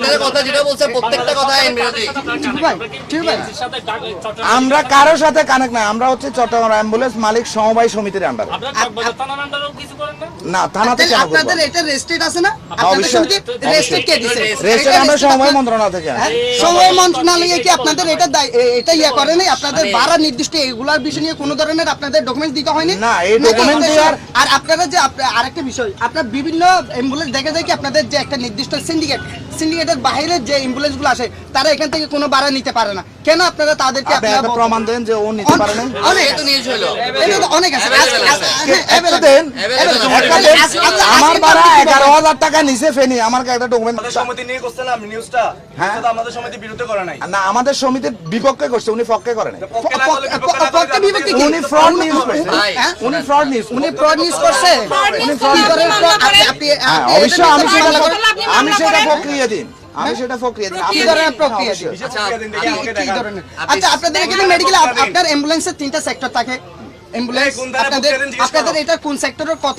আপনাদের কথা যেটা বলছে প্রত্যেকটা কথা আইন বিরোধী আমরা কারোর সাথে কানেক্ট নাই আমরা হচ্ছে চট্টগ্রাম অ্যাম্বুলেন্স মালিক সমবায় সমিতির আন্ডারে না? থানাতে কেন আপনাদের এটা রেস্টেড আছে না? আপনাদের সমিতি রেস্টেড কে দিছে? রেজিস্টার আমরা সমবায় মন্ত্রণালয় থেকে আনি। মন্ত্রণালয়ে কি আপনাদের এটা এটা ইয়ে করে নাই? আপনাদের ভাড়া নির্দিষ্ট এগুলার বিষয় নিয়ে কোনো ধরনের আপনাদের ডকুমেন্ট দিতে হয়নি? না, এই আর আপনারা যে আরেকটা বিষয় আপনার বিভিন্ন অ্যাম্বুলেন্স দেখা যায় কি আপনাদের যে একটা নির্দিষ্ট সিন্ডিকেট সিন্ডিকেট সিন্ডিকেটের বাইরে যে অ্যাম্বুলেন্সগুলো আসে তারা এখান থেকে কোনো ভাড়া নিতে পারে না। কেন আপনারা তাদেরকে আপনারা প্রমাণ দেন যে ও নিতে পারে না অনেক যেহেতু নিউজ হলো। অনেক আছে। হ্যাঁ। দেন। আমার ভাড়া টাকা নিচে ফেনি। আমার একটা ডকুমেন্ট সমিতি নিয়ে করছিলাম নিউজটা হ্যাঁ। হ্যাঁ আমাদের সমিতি বিরুদ্ধে করে নাই। না আমাদের সমিতির বিপক্ষে করছে উনি পক্ষে করে নাই। বিপক্ষে? উনি ফ্রড নিউজ করছে। হ্যাঁ? উনি ফ্রড নিউজ উনি news করছে? উনি fraud করে আপনি- আপনি- হ্যাঁ আপনি অবশ্যই আমি সেটা আমি সেটা প্রক্রিয়া দিন। আমি সেটা প্রক্রিয়া দিন কি আপনি- ধরনের প্রক্রিয়া। আচ্ছা, আচ্ছা আপনাদের এখানে মেডিকেল আপনার অ্যাম্বুলেন্সের তিনটা সেক্টর থাকে অ্যাম্বুলেন্স এই, কোন ধারে আপনাদের প্রক্রিয়া দিন জিজ্ঞেস আপনাদের করো। এটা কোন সেক্টরের কত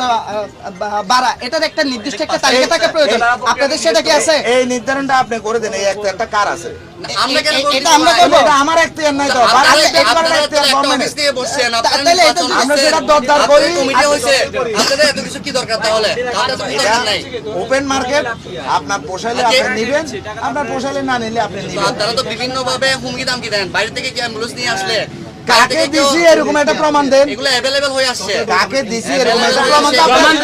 বাড়া? এটার একটা নির্দিষ্ট একটা তালিকা থাকে প্রয়োজন। এই ধারা প্রক্রিয়া আপনাদের সেটা কি আছে? এই নির্ধারণটা আপনি করে দেন এই একটা একটা কার আছে? আমরা কেন এ- করব? এটা আমরা করব। এটা আমার এখতিয়ার নাই তো। আপনারা- বাড়ি দেখবার আপনারা তো এখতিয়ার একটা অফিস নিয়ে বসছেন, আপনারা তাহলে এটা নির্বাচন আমরা করছেন, দরদার করি, কমিটি আজকে আপনাদের এত কিছু কি দরকার তাহলে? তাহলে তো দরকার নাই। ওপেন মার্কেট আপনার পোষাইলে আচ্ছা, আপনি নিবেন আপনার পোষাইলে না নিলে আপনি তো আপনারা তো বিভিন্ন ভাবে হুমকি দামকি দেন। বাইরে থেকে কি অ্যাম্বুলেন্স নিয়ে আসলে? কাকে দিছি এরকম একটা প্রমাণ দেন। এগুলো হয়ে আসছে। কাকে দিছি এরকম একটা প্রমাণ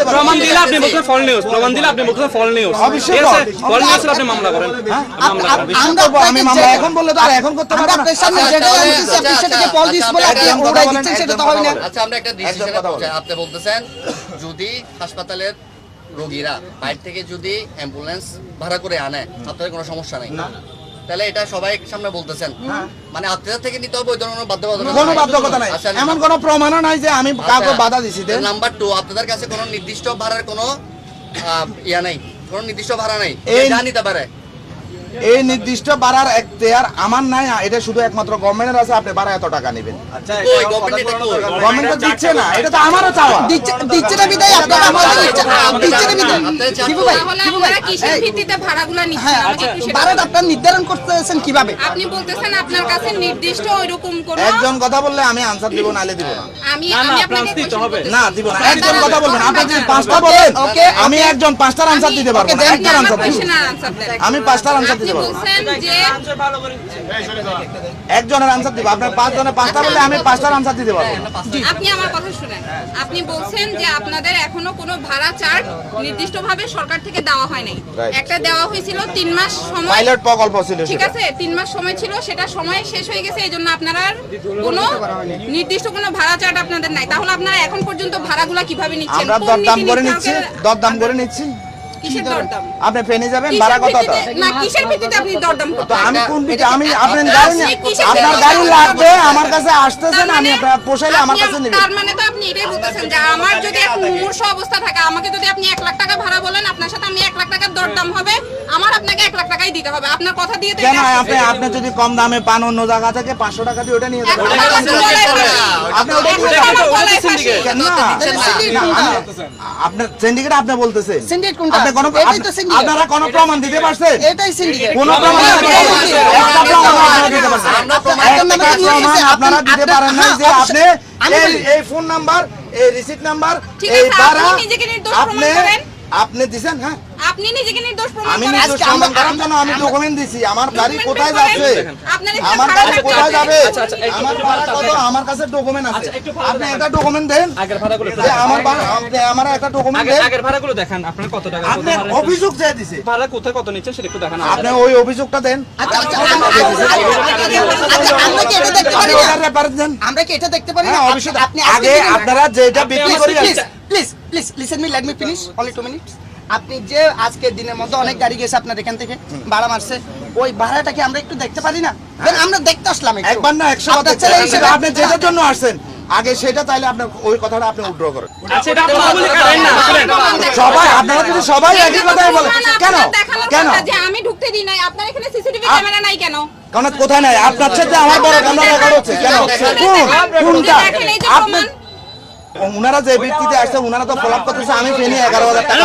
প্রমাণ দিলে আপনি মুখে ফল নিউজ প্রমাণ দিলে আপনি মুখে ফল নিউজ অবশ্যই ফল। নিউজ আপনি মামলা করেন। হ্যাঁ? মামলা করেন। আমি মামলা এখন বললে তো আর এখন করতে পারব না। আপনার সামনে আচ্ছা, যেটা তাহলে- জানতেছি, আপনি আচ্ছা, সেটাকে আচ্ছা, ফল দিস বলে আপনি দিচ্ছেন সেটা তো হবে না। আচ্ছা আমরা একটা ডিসিশনে আপনি বলতেছেন যদি হাসপাতালের রোগীরা বাইরে থেকে যদি অ্যাম্বুলেন্স ভাড়া করে আনে আপনাদের কোনো সমস্যা নেই? তাহলে এটা সবাই সামনে বলতেছেন। মানে আপনাদের থেকে নিতে হবে ওই ধরনের কোনো বাধ্যবাধকতা কোনো বাধ্যকতা নাই। আচ্ছা, এমন কোনো প্রমাণও নাই যে আমি কাউকে আচ্ছা, বাধা দিছি নাম্বার টু আপনাদের কাছে কোনো নির্দিষ্ট ভাড়ার কোনো ইয়া নাই। কোনো নির্দিষ্ট ভাড়া নাই। যা নিতে পারে। এই নির্দিষ্ট বাড়ার এখতিয়ার আমার নাই এটা শুধু একমাত্র গভর্নমেন্টের আছে আপনি বাড়া এত টাকা নেবেন। আচ্ছা। গভর্নমেন্ট তো দিচ্ছে না এটা তো আমারও চাওয়া। দিচ্ছে না বিদায় আপনারা আমাদের দিচ্ছে না দিচ্ছে না বিদায় শিবু ভাই শিবু ভাই। কিসের ভিত্তিতে ভাড়াগুলো নিচ্ছেন? হ্যাঁ বারোটা বলুন। আপনারা নির্ধারণ করতেছেন কীভাবে? আপনি বলতেছেন আপনার কাছে নির্দিষ্ট ওইরকম কোন একজন কথা বললে আমি আনসার দিব নালে দিব না। আমি আমি আপনাকে দিতে হবে। না দিব না। একজন কথা বলবেন আপনি যদি পাঁচটা বলেন ওকে, আমি একজন পাঁচটার আনসার দিতে পারব না একটার আনসার। আমি পাঁচটার আনসার দিতে পারব একজনের আনসার দিব আপনার পাঁচ জনের পাঁচটা বললে আমি পাঁচটার আনসার দিতে পারব। আপনি আমার কথা শুনেন। আপনি বলছেন যে আপনাদের এখনও কোনো ভাড়া চার্ট নির্দিষ্টভাবে সরকার থেকে দেওয়া হয় Right. একটা দেওয়া হয়েছিল তিন মাস সময়। পাইলট প্রকল্প ছিল ঠিক আছে তিন মাস সময় ছিল সেটা সময় শেষ হয়ে গেছে এই জন্য আপনারা আর কোনো নির্দিষ্ট কোনো ভাড়া চার্ট আপনাদের নাই। তাহলে আপনারা এখন পর্যন্ত ভাড়াগুলা কীভাবে নিচ্ছেন? আমরা দরদাম করে নিচ্ছি দরদাম করে নিচ্ছি। কিসের দরদাম আপনি ফেনে যাবেন ভাড়া কত না কিসের ভিত্তিতে আপনি দরদাম করতে আমি কোন দিকে আমি আপনার গাড়ি কিসের আপনার গাড়ি লাগবে আমার কাছে আসতেছেন আমি মানে আপনার পোষাইলে আমার কাছে নেবেন তার মানে তো আপনি এটাই বলতেছেন যে আমার যদি এক মুমূর্ষ অবস্থা থাকে আমাকে যদি আপনি এক লাখ টাকা ভাড়া বলেন আপনার সাথে আমি এক লাখ টাকার দরদাম হবে আমার আপনাকে এক লাখ টাকাই দিতে হবে আপনার কথা দিয়ে তো কেন আপনি আপনি যদি কম দামে পান অন্য জায়গা থেকে পাঁচশো টাকা দিয়ে ওটা নিয়ে যাবেন ওটা। না, আপনি ওটা এখন নিয়ে যাবেন। কেন না না। না, আপনার সিন্ডিকেট আপনি বলতেছেন Syndicate কোনটা? কোনো এটাই তো syndicate। আপনারা কোনো প্রমাণ দিতে পারছেন? এটাই সিন্ডিকেট। কোনো প্রমাণ একটা প্রমাণ আপনারা দিতে পারছেন? একটা প্রমাণ আপনারা দিতে পারেন না যে আপনি এই ফোন নাম্বার এই রিসিট নাম্বার এই আছে, আপনি নির্দোষ আপনি। দিছেন হ্যাঁ আপনি নিজেকে নির্দোষ প্রমাণ আমি করেন আজকে প্রমাণ আমরা- করার জন্য আমি ডকুমেন্ট দিছি আমার গাড়ি কোথায় যাচ্ছে আমার গাড়ি কোথায় যাবে আচ্ছা, আচ্ছা, আমার ভাড়া কত আমার কাছে ডকুমেন্ট আছে আচ্ছা, আপনি একটা ডকুমেন্ট দেন আগের ভাড়াগুলো যে আমার ভাড়া- আপনি আমার একটা ডকুমেন্ট দেন আগের ভাড়াগুলো দেখান আপনার কত টাকা আপনি অভিযোগ চেয়ে দিছে ভাড়া কোথায় কত নিচ্ছেন সেটা একটু দেখান আপনি ওই অভিযোগটা দেন আচ্ছা আচ্ছা আচ্ছা, আচ্ছা, আচ্ছা, আমরা কি এটা দেখতে পারি না আমরা কি এটা দেখতে পারি না হ্যাঁ আপনি- অবশ্যই আপনি আগে আপনারা যেটা বিক্রি করে আসছেন please please listen me let me finish only two minutes আপনি যে আজকের দিনের মধ্যে অনেক গাড়ি গেছে আপনার এখান থেকে ভাড়া মারছে ওই ভাড়াটা কি আমরা একটু দেখতে পারি না? আমরা দেখতে আসলাম একবার না একশো আপনার আপনি যেটার জন্য আসছেন আগে সেটা তাইলে আপনি ওই কথাটা আপনি উড্র করেন। আচ্ছা এটা আপনারা বলে কারেন না সবাই আপনারা যদি সবাই একই কথাই প্রমাণ কেন? কেন? যে আমি ঢুকতে দিই নাই আপনার এখানে সিসিটিভি ক্যামেরা নাই কেন? কারণ কোথায় নাই? আপনার সাথে আমার বড় ক্যামেরা রেকর্ড হচ্ছে। কেন? কোন? কোনটা? আপনি ওনারা যে ভিত্তিতে আসছে ওনারা তো ফলো করতেছে আমি ফেনি এগারো হাজার টাকা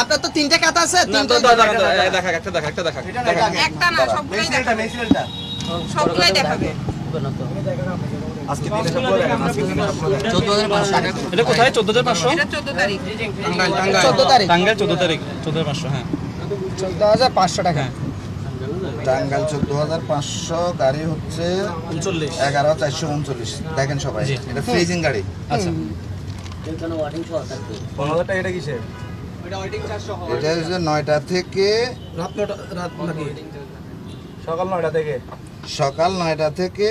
আপনার তো তিনটে কাতা আছে তিনটে তো দাও, দাও, দাও, এই দেখা একটা দেখা। একটা দেখা একটা না সবগুলাই দেখাবে সবগুলাই দেখাবে চোদ্দ হাজার পাঁচশো টাকা এটা কোথায়? চোদ্দ হাজার পাঁচশো? চোদ্দ তারিখ। চোদ্দ তারিখ। চোদ্দ হাজার পাঁচশো। হ্যাঁ চোদ্দ হাজার পাঁচশো টাকা। টাঙ্গাইল চোদ্দ হাজার পাঁচশো গাড়ি হচ্ছে এগারো চারশো উনচল্লিশ। দেখেন সবাই এটা ফ্রিজিং গাড়ি। আচ্ছা। পনেরো হাজার টাকা এটা কিসের? এটা হচ্ছে নয়টা থেকে সকাল নয়টা থেকে? সকাল নয়টা থেকে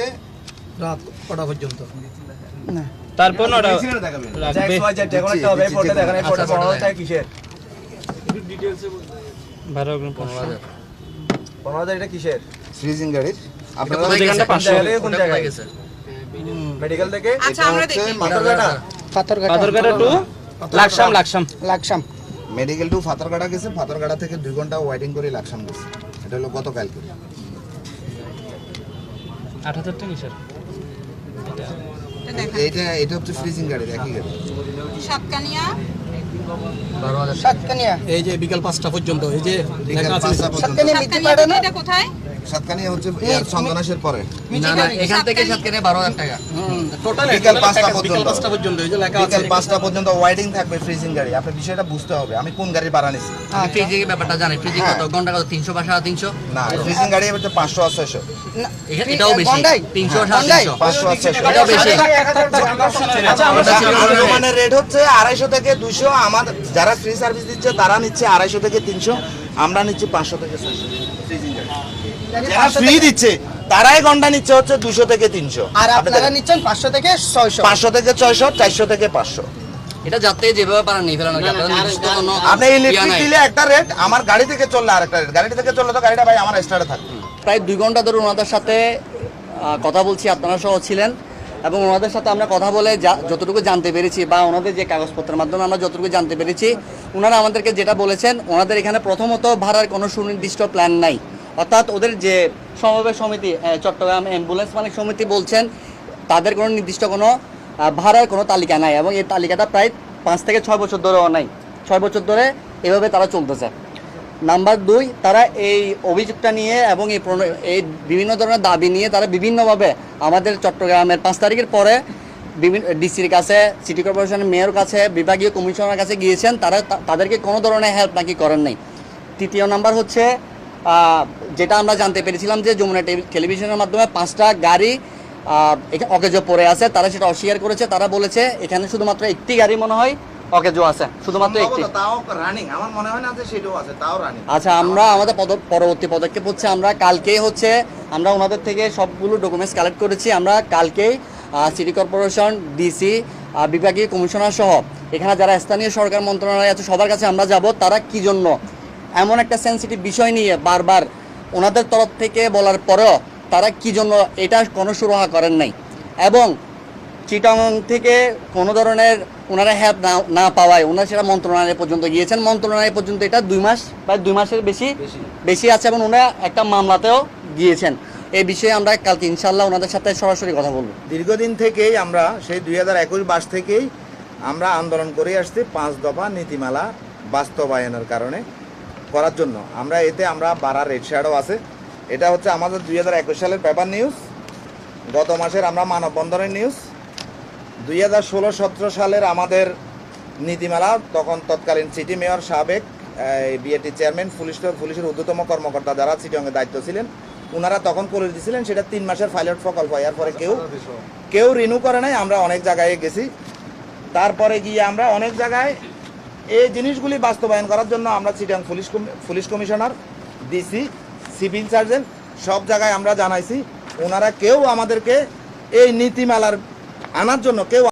তারপর নটা দেখাবেন। একটা হবে এই ফোনটা দেখেন এই ফোনটা পনেরো হাজার। কিসের পনেরো এটা কিসের? ফ্রিজিং গাড়ির। আপনারা। কোন জায়গায়? গেছে? মেডিকেল থেকে? আচ্ছা আমরা দেখি। Patharghata. Patharghata Patharghata. To Laksam Laksam. Laksam. Medical to Phatargara গেছে। ফাতরগাড়া থেকে দুই ঘণ্টা ওয়েটিং করে লাকসাম গেছে। এটা হলো গতকালকে। আট হাজার টাকা কিসের? এটা এইটা এটা হচ্ছে ফ্রিজিং গাড়ি একই গাড়ি। সাতকানিয়া। সাতকানিয়া। এই যে বিকাল পাঁচটা পর্যন্ত এই যে সাতকানিয়া কোথায়? সাতকানিয়া হচ্ছে পরে। না না এখান থেকে বারো হাজার টাকা। টোটাল বিকাল পাঁচটা পর্যন্ত। পাঁচটা পর্যন্ত এই যে লেখা আছে। বিকাল পাঁচটা পর্যন্ত ওয়েটিং থাকবে ফ্রিজিং গাড়ি। আপনি বিষয়টা বুঝতে হবে আমি কোন গাড়ি ভাড়া নিছি? ফ্রিজিং এর ব্যাপারটা জানি ফ্রিজিং কত? ঘণ্টা কত? তিনশো বা সাড়ে তিনশো? না ফ্রিজিং গাড়ি হচ্ছে পাঁচশো আর ছয়শো। না, এটাও বেশি। তিনশো সাড়ে তিনশো। পাঁচশো আর ছয়শো। এটাও বেশি। আচ্ছা আমরা রেট হচ্ছে আড়াইশো থেকে দুশো আমার যারা ফ্রি সার্ভিস দিচ্ছে তারা নিচ্ছে আড়াইশো থেকে তিনশো। আমরা নিচ্ছি পাঁচশো থেকে ছয়শো। যারা ফ্রি দিচ্ছে তারাই ঘণ্টা নিচ্ছে হচ্ছে দুশো থেকে তিনশো। আর আপনারা নিচ্ছেন পাঁচশো থেকে ছয়শো। পাঁচশো থেকে ছয়শো চারশো থেকে পাঁচশো। এটা যাতে যেভাবে পারেন নিয়ে ফেলানো আপনি ইলেকট্রিক দিলে একটা রেট আমার গাড়ি থেকে চললে আরেকটা রেট গাড়ি থেকে চললে তো গাড়িটা ভাই আমার স্টার্টে থাকবে প্রায় দুই ঘণ্টা ধরে ওনাদের সাথে কথা বলছি আপনারা সহ ছিলেন। এবং ওনাদের সাথে আমরা কথা বলে যা- যতটুকু জানতে পেরেছি বা ওনাদের যে কাগজপত্রের মাধ্যমে আমরা যতটুকু জানতে পেরেছি ওনারা আমাদেরকে যেটা বলেছেন ওনাদের এখানে প্রথমত ভাড়ার কোনো সুনির্দিষ্ট প্ল্যান নাই। অর্থাৎ ওদের যে সমবায় সমিতি চট্টগ্রাম অ্যাম্বুলেন্স মালিক সমিতি বলছেন, তাদের কোনো নির্দিষ্ট কোনো ভাড়ার কোনো তালিকা নাই এবং এই তালিকাটা প্রায় পাঁচ থেকে ছয় বছর ধরেও নাই ছয় বছর ধরে এভাবে তারা চলতেছে। নাম্বার দুই, তারা এই অভিযোগটা নিয়ে এবং এই এই বিভিন্ন ধরনের দাবি নিয়ে তারা বিভিন্নভাবে আমাদের চট্টগ্রামের পাঁচ তারিখের পরে বিভিন্ন ডিসির কাছে, সিটি কর্পোরেশনের মেয়র কাছে, বিভাগীয় কমিশনার কাছে গিয়েছেন। তারা তাদেরকে কোনো ধরনের হেল্প নাকি করেন নাই। তৃতীয় নাম্বার হচ্ছে যেটা আমরা জানতে পেরেছিলাম যে যমুনা টেলি- টেলিভিশনের মাধ্যমে পাঁচটা গাড়ি আহ, এখা- অকেজো পড়ে আছে। তারা সেটা অস্বীকার করেছে। তারা বলেছে এখানে শুধুমাত্র একটি গাড়ি মনে হয় অকেজো আছে। শুধুমাত্র একটি। তাও রানিং আমার মনে হয় না যে সেটাও আছে তাও রানিং আচ্ছা আমরা আমাদের পরবর্তী পদক্ষেপ হচ্ছে আমরা কালকেই হচ্ছে আমরা ওনাদের থেকে সবগুলো ডকুমেন্টস কালেক্ট করেছি। আমরা কালকেই সিটি কর্পোরেশন ডিসি বিভাগীয় কমিশনার সহ এখানে যারা স্থানীয় সরকার মন্ত্রণালয় আছে সবার কাছে আমরা যাব তারা কি জন্য এমন একটা সেন্সিটিভ বিষয় নিয়ে বারবার ওনাদের তরফ থেকে বলার পরেও তারা কি জন্য এটা কোনো সুরাহা করেন নাই। এবং চিটাং থেকে কোনো ধরনের ওনারা হেল্প না না পাওয়ায় ওনারা সেটা মন্ত্রণালয় পর্যন্ত গিয়েছেন। মন্ত্রণালয় পর্যন্ত এটা দুই মাস প্রায় দুই মাসের বেশি বেশি। আছে এবং ওনারা একটা মামলাতেও গিয়েছেন। এই বিষয়ে আমরা কালকে ইনশাল্লাহ ওনাদের সাথে সরাসরি কথা বলব। দীর্ঘদিন থেকেই আমরা সেই দুই হাজার একুশ বাস থেকেই আমরা আন্দোলন করে আসছি। পাঁচ দফা নীতিমালা বাস্তবায়নের কারণে। করার জন্য। আমরা এতে আমরা বাড়ার রেড শ্যাডো আছে। এটা হচ্ছে আমাদের দুই হাজার একুশ সালের পেপার নিউজ গত মাসের আমরা মানববন্ধনের নিউজ দুই হাজার ষোলো সতেরো সালের আমাদের নীতিমালা তখন তৎকালীন সিটি মেয়র সাবেক বিএটি চেয়ারম্যান পুলিশ পুলিশের ঊর্ধ্বতম কর্মকর্তা যারা সিটিংয়ে দায়িত্ব ছিলেন ওনারা তখন করে দিয়েছিলেন সেটা তিন মাসের পাইলট প্রকল্প। এর পরে কেউ কেউ রিনিউ করে নাই আমরা অনেক জায়গায় গেছি। তারপরে গিয়ে আমরা অনেক জায়গায় এই জিনিসগুলি বাস্তবায়ন করার জন্য আমরা Chittagong police police commissioner, DC, civil surgeon সব জায়গায় আমরা জানাইছি, ওনারা কেউ আমাদেরকে এই নীতিমালার আনার জন্য কেউ